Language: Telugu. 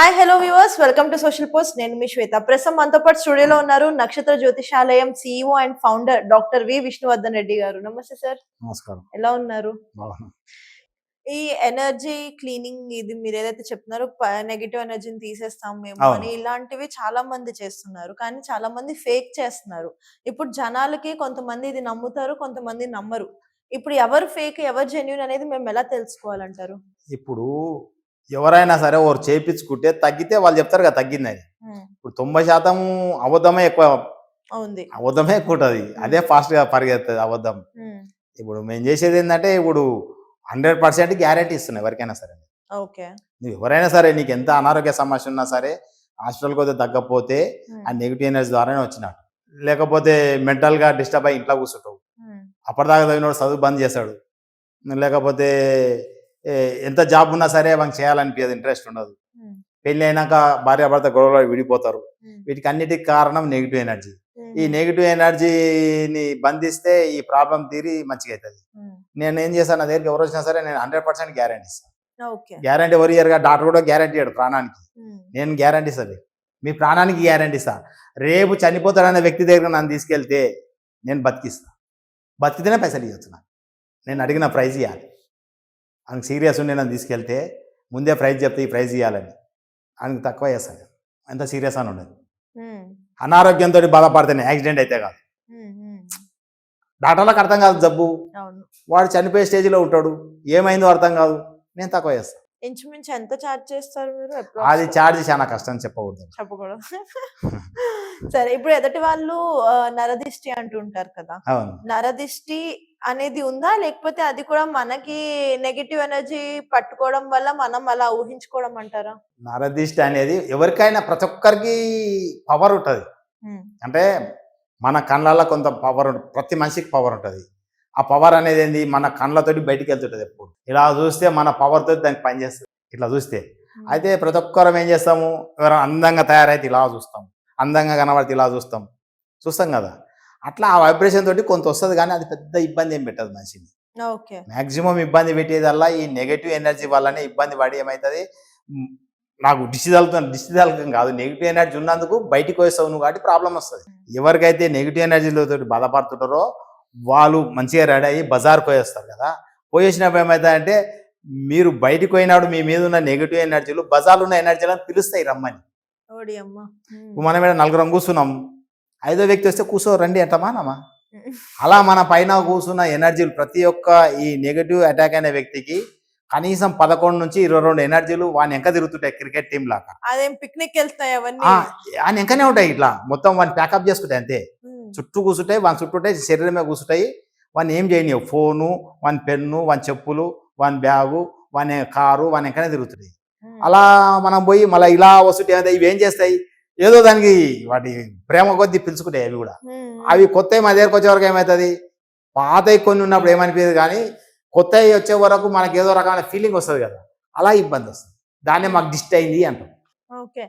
Hi hello viewers welcome to social post నేను మీ శ్వేత. ప్రస్తుతం మనతో పాటు స్టూడియోలో ఉన్నారు Nakshatra Jyotishalayam CEO and founder doctor V Vishnuvardhan Reddy గారు. నమస్తే సార్ నమస్కారం. ఎలా ఉన్నారు? ఈ ఎనర్జీ క్లీనింగ్ ఇది మీరు ఏదైతే చెప్తున్నారో నెగిటివ్ ఎనర్జీని తీసేస్తాం మేము. అని ఇలాంటివి చాలా మంది చేస్తున్నారు. కానీ చాలా మంది ఫేక్ చేస్తున్నారు. ఇప్పుడు జనాలకి కొంతమంది ఇది నమ్ముతారు కొంతమంది నమ్మరు. ఇప్పుడు ఎవరు ఫేక్ ఎవరు జెన్యున్ అనేది మేము ఎలా తెలుసుకోవాలంటారు? ఇప్పుడు ఎవరైనా సరే ఒకరు చేయించుకుంటే తగ్గితే వాళ్ళు చెప్తారు కదా తగ్గిందని. ఇప్పుడు తొంభై శాతం అబద్ధమే ఎక్కువ. ఉంది అబద్ధమే ఎక్కువ ఉంటుంది అదే ఫాస్ట్గా పరిగెత్తుంది అబద్ధం. ఇప్పుడు మేము చేసేది ఏంటంటే ఇప్పుడు హండ్రెడ్ పర్సెంట్ గ్యారంటీ ఇస్తున్నాం ఎవరికైనా సరే. నువ్వు ఎవరైనా సరే నీకు ఎంత అనారోగ్య సమస్య ఉన్నా సరే హాస్పిటల్కి పోతే తగ్గకపోతే ఉమ్, ఆ నెగిటివ్ ఎనర్జీ ద్వారానే వచ్చినట్టు. లేకపోతే మెంటల్గా డిస్టర్బ్ అయ్యి ఇంట్లో కూర్చుంటావు. అప్పటిదాకా చదివినోడు చదువు బంద్ చేస్తాడు. లేకపోతే ఎంత జాబ్ ఉన్నా సరే వాళ్ళకి చేయాలనిపించదు ఇంట్రెస్ట్ ఉండదు. పెళ్ళి అయినాక భార్యాభర్త గొడవలు విడిపోతారు. వీటికి అన్నిటికి కారణం నెగిటివ్ ఎనర్జీ ఈ నెగిటివ్ ఎనర్జీని బంధిస్తే ఈ ప్రాబ్లం తీరి మంచిగా అవుతుంది నేను ఏం చేశాను నా దగ్గరికి ఎవరు వచ్చినా సరే నేను హండ్రెడ్ పర్సెంట్ గ్యారంటీ ఇస్తాను గ్యారంటీ ఎవరు ఇయర్గా డాక్టర్ కూడా గ్యారంటీ ఇవ్వడు ప్రాణానికి. నేను గ్యారంటీ ఇస్తాను మీ ప్రాణానికి గ్యారంటీ ఇస్తా. రేపు చనిపోతాడనే వ్యక్తి దగ్గర నన్ను తీసుకెళ్తే నేను బతికిస్తా. బతికితేనే పైసలు ఇవ్వచ్చు నేను అడిగిన ప్రైజ్ ఇవ్వాలి ఆయనకు సీరియస్ ఉండి నన్ను తీసుకెళ్తే ముందే ప్రైజ్ చెప్తే ఈ ప్రైజ్ ఇవ్వాలని ఆయనకు తక్కువ చేస్తాను ఎంత సీరియస్ అని ఉండదు. అనారోగ్యంతో బాధపడితేనే యాక్సిడెంట్ అయితే కాదు. డాక్టర్లకు అర్థం కాదు జబ్బు. వాడు చనిపోయే స్టేజ్లో ఉంటాడు. ఏమైందో అర్థం కాదు. నేను తక్కువ చేస్తాను ఇంచుమించు ఎంత చార్జ్ చేస్తారు మీరు? అది? ఛార్జ్ చాలా కష్టం చెప్పకూడదు. చెప్పకూడదు. సరే ఇప్పుడు ఎదుటి వాళ్ళు నరదిష్టి అంటుంటారు కదా? నరదిష్టి అనేది ఉందా? లేకపోతే అది కూడా మనకి నెగిటివ్ ఎనర్జీ పట్టుకోవడం వల్ల మనం అలా ఊహించుకోవడం అంటారా? నరదిష్టి అనేది ఎవరికైనా ప్రతి ఒక్కరికి పవర్ ఉంటుంది. అంటే మన కళ్ళల్లో కొంత పవర్ ప్రతి మనిషికి పవర్ ఉంటుంది. ఆ పవర్ అనేది ఏంది? మన కళ్ళతోటి బయటికి వెళ్తుంటుంది ఎప్పుడు. ఇలా చూస్తే మన పవర్ తోటి దానికి పనిచేస్తుంది ఇట్లా చూస్తే. అయితే ప్రతి ఒక్కరం ఏం చేస్తాము? ఎవరైనా అందంగా తయారైతే ఇలా చూస్తాం. అందంగా కనబడితే ఇలా చూస్తాం. చూస్తాం కదా? అట్లా ఆ వైబ్రేషన్ తోటి కొంత వస్తుంది కానీ అది పెద్ద ఇబ్బంది ఏం పెట్టదు మనిషిని. ఓకే. మ్యాక్సిమం ఇబ్బంది పెట్టేదల్లా ఈ నెగటివ్ ఎనర్జీ వల్లనే ఇబ్బంది పడి ఏమవుతుంది నాకు దిష్టి తగలకం కాదు. నెగిటివ్ ఎనర్జీ ఉన్నందుకు బయటికి వేస్తావు నువ్వు కాబట్టి ప్రాబ్లం వస్తుంది. ఎవరికైతే నెగిటివ్ ఎనర్జీలతో బాధపడుతుంటారో వాళ్ళు మంచిగా రెడీ అయ్యి బజార్ పోయేస్తారు కదా. పోయేసినప్పుడు ఏమవుతుందంటే మీరు బయటికి పోయినాడు మీ మీద ఉన్న నెగిటివ్ ఎనర్జీలు బజార్లో ఉన్న ఎనర్జీలను పిలుస్తాయి రమ్మని. మనం ఇక్కడ నలుగురం కూర్చున్నాం ఐదో వ్యక్తి వస్తే కూర్చో రండి అంటమానమా ఉమ్, అలా మన పైన కూర్చున్న ఎనర్జీలు ప్రతి ఒక్క ఈ నెగటివ్ అటాక్ అయిన వ్యక్తికి కనీసం పదకొండు నుంచి ఇరవై రెండు ఎనర్జీలు వాని వెంక తిరుగుతుంటాయి క్రికెట్ టీం లాగా. అదేం పిక్నిక్ వెళ్తాయి అవన్నీ? ఆయన వెంకనే ఉంటాయి ఇట్లా. మొత్తం వాడిని ప్యాకప్ చేసుకుంటాయి అంతే. చుట్టూ కూర్చుంటాయి వాని చుట్టూ ఉంటాయి శరీరమే కూర్చుంటాయి. వాడిని ఏం చేయనివ్వు ఫోను వాని పెన్ను వాని చెప్పులు వాని బ్యాగు వాని కారు వాని వెంకనే తిరుగుతున్నాయి అలా మనం పోయి మళ్ళీ ఇలా వస్తుంటే ఇవి ఏం చేస్తాయి? ఏదో దానికి వాటి ప్రేమ కొద్దీ పిలుచుకుంటాయి అవి కూడా. అవి కొత్తవి మా దగ్గరకు వచ్చే వరకు ఏమవుతుంది పాతవి కొన్ని ఉన్నప్పుడు ఏమనిపించదు కానీ కొత్తవి వచ్చే వరకు మనకి ఏదో రకమైన ఫీలింగ్ వస్తుంది కదా. అలా ఇబ్బంది వస్తుంది. దాన్నే మాకు డిస్ట్ అయింది అంటాం. ఓకే.